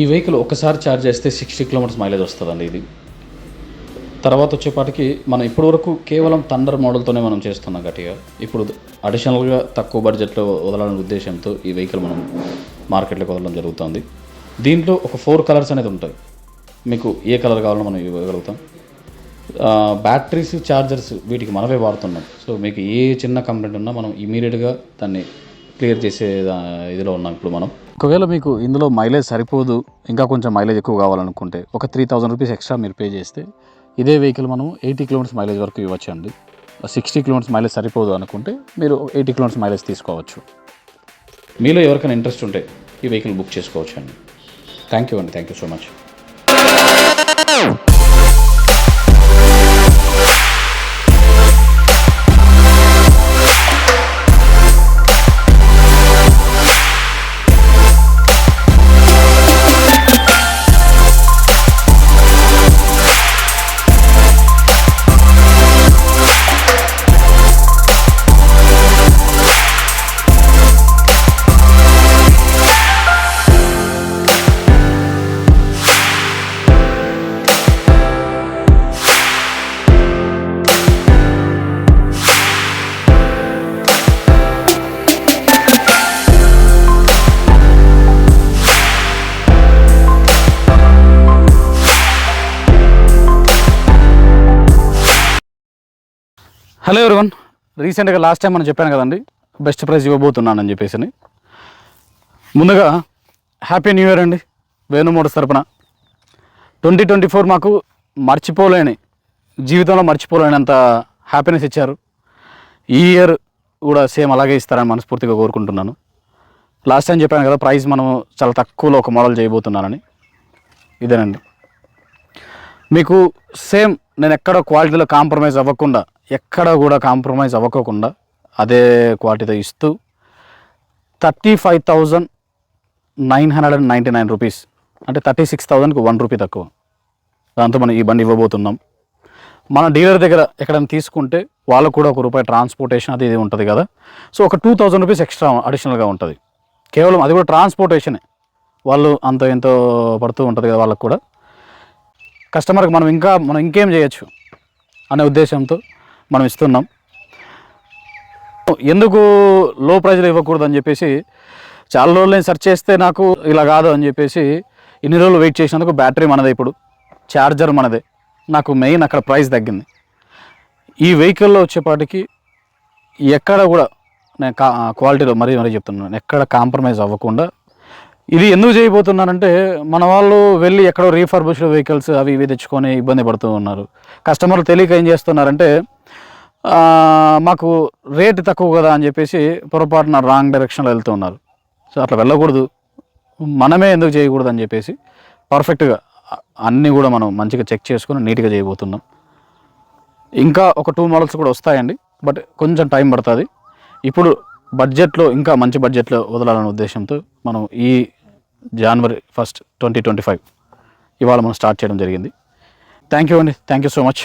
ఈ వెహికల్ ఒకసారి ఛార్జ్ చేస్తే సిక్స్టీ కిలోమీటర్స్ మైలేజ్ వస్తుందండి ఇది. తర్వాత వచ్చేపాటికి మనం ఇప్పటివరకు కేవలం థండర్ మోడల్తోనే మనం చేస్తున్నాం గట్టిగా. ఇప్పుడు అడిషనల్గా తక్కువ బడ్జెట్లో వదలాలనే ఉద్దేశంతో ఈ వెహికల్ మనం మార్కెట్లోకి వదలడం జరుగుతుంది. దీంట్లో ఒక ఫోర్ కలర్స్ అనేది ఉంటాయి. మీకు ఏ కలర్ కావాలో మనం ఇవ్వగలుగుతాం. బ్యాటరీస్ ఛార్జర్స్ వీటికి మనమే వాడుతున్నాం. సో మీకు ఏ చిన్న కంప్లైంట్ ఉన్నా మనం ఇమీడియట్గా దాన్ని క్లియర్ చేసే ఇదిలో ఉన్నాం ఇప్పుడు మనం. ఒకవేళ మీకు ఇందులో మైలేజ్ సరిపోదు ఇంకా కొంచెం మైలేజ్ ఎక్కువ కావాలనుకుంటే ఒక త్రీ థౌజండ్ రూపీస్ ఎక్స్ట్రా మీరు పే చేస్తే ఇదే వెహికల్ మనం ఎయిటీ కిలోమీటర్స్ మైలేజ్ వరకు ఇవ్వచ్చు అండి సిక్స్టీ కిలోమీటర్స్ మైలేజ్ సరిపోదు అనుకుంటే మీరు ఎయిటీ కిలోమీటర్స్ మైలేజ్ తీసుకోవచ్చు. మీలో ఎవరికైనా ఇంట్రెస్ట్ ఉంటే ఈ వెహికల్ బుక్ చేసుకోవచ్చు అండి థ్యాంక్ యూ అండి. Thank you so much hello everyone రీసెంట్గా లాస్ట్ టైం మనం చెప్పాను కదండి బెస్ట్ ప్రైజ్ ఇవ్వబోతున్నానని చెప్పేసి. ముందుగా హ్యాపీ న్యూ ఇయర్ అండి వేణు తరపున. ట్వంటీ ట్వంటీ ఫోర్ మాకు మర్చిపోలేని జీవితంలో మర్చిపోలేనంత హ్యాపీనెస్ ఇచ్చారు. ఈ ఇయర్ కూడా సేమ్ అలాగే ఇస్తారని మనస్ఫూర్తిగా కోరుకుంటున్నాను. లాస్ట్ టైం చెప్పాను కదా ప్రైస్ మనం చాలా తక్కువలో ఒక మోడల్ చేయబోతున్నానని. ఇదేనండి. మీకు సేమ్ నేను ఎక్కడ క్వాలిటీలో కాంప్రమైజ్ అవ్వకుండా ఎక్కడ కూడా కాంప్రమైజ్ అవ్వకోకుండా అదే క్వాలిటీతో ఇస్తూ thirty five thousand nine hundred and ninety nine rupees అంటే థర్టీ సిక్స్ థౌజండ్కి వన్ రూపీ తక్కువ. దాంతో మనం ఈ బండి ఇవ్వబోతున్నాం. మన డీలర్ దగ్గర ఎక్కడైనా తీసుకుంటే వాళ్ళకు కూడా ఒక రూపాయి ట్రాన్స్పోర్టేషన్ అది ఇది ఉంటుంది కదా. సో ఒక టూ థౌజండ్ రూపీస్ ఎక్స్ట్రా అడిషనల్గా ఉంటుంది. కేవలం అది కూడా ట్రాన్స్పోర్టేషనే వాళ్ళు అంత ఎంతో పడుతూ ఉంటుంది కదా వాళ్ళకు కూడా. కస్టమర్కి మనం ఇంకా మనం ఇంకేం చేయొచ్చు అనే ఉద్దేశంతో మనం ఇస్తున్నాం. ఎందుకు లో ప్రైజ్లో ఇవ్వకూడదు అని చెప్పేసి చాలా రోజులు నేను సెర్చ్ చేస్తే నాకు ఇలా కాదు అని చెప్పేసి ఇన్ని రోజులు వెయిట్ చేసినందుకు బ్యాటరీ మనదే ఇప్పుడు ఛార్జర్ మనదే. నాకు మెయిన్ అక్కడ ప్రైస్ తగ్గింది. ఈ వెహికల్లో వచ్చేపాటికి ఎక్కడ కూడా నేను క్వాలిటీలో మరీ మరీ చెప్తున్నాను ఎక్కడ కాంప్రమైజ్ అవ్వకుండా ఇది ఎందుకు చేయబోతున్నానంటే మన వాళ్ళు వెళ్ళి ఎక్కడో రీఫర్బిష్డ్ వెహికల్స్ అవి ఇవి తెచ్చుకొని ఇబ్బంది పడుతూ ఉన్నారు. కస్టమర్లు తెలియక ఏం చేస్తున్నారంటే మాకు రేట్ తక్కువ కదా అని చెప్పేసి పొరపాటున రాంగ్ డైరెక్షన్లో వెళ్తూ ఉన్నారు. సో అట్లా వెళ్ళకూడదు. మనమే ఎందుకు చేయకూడదు అని చెప్పేసి పర్ఫెక్ట్గా అన్నీ కూడా మనం మంచిగా చెక్ చేసుకొని నీట్గా చేయబోతున్నాం. ఇంకా ఒక టూ మోడల్స్ కూడా వస్తాయండి బట్ కొంచెం టైం పడుతుంది. ఇప్పుడు బడ్జెట్లో ఇంకా మంచి బడ్జెట్లో వదలాలనే ఉద్దేశంతో మనం ఈ January first twenty twenty five ఇవాళ మనం స్టార్ట్ చేయడం జరిగింది. థ్యాంక్ యూ అండి. Thank you so much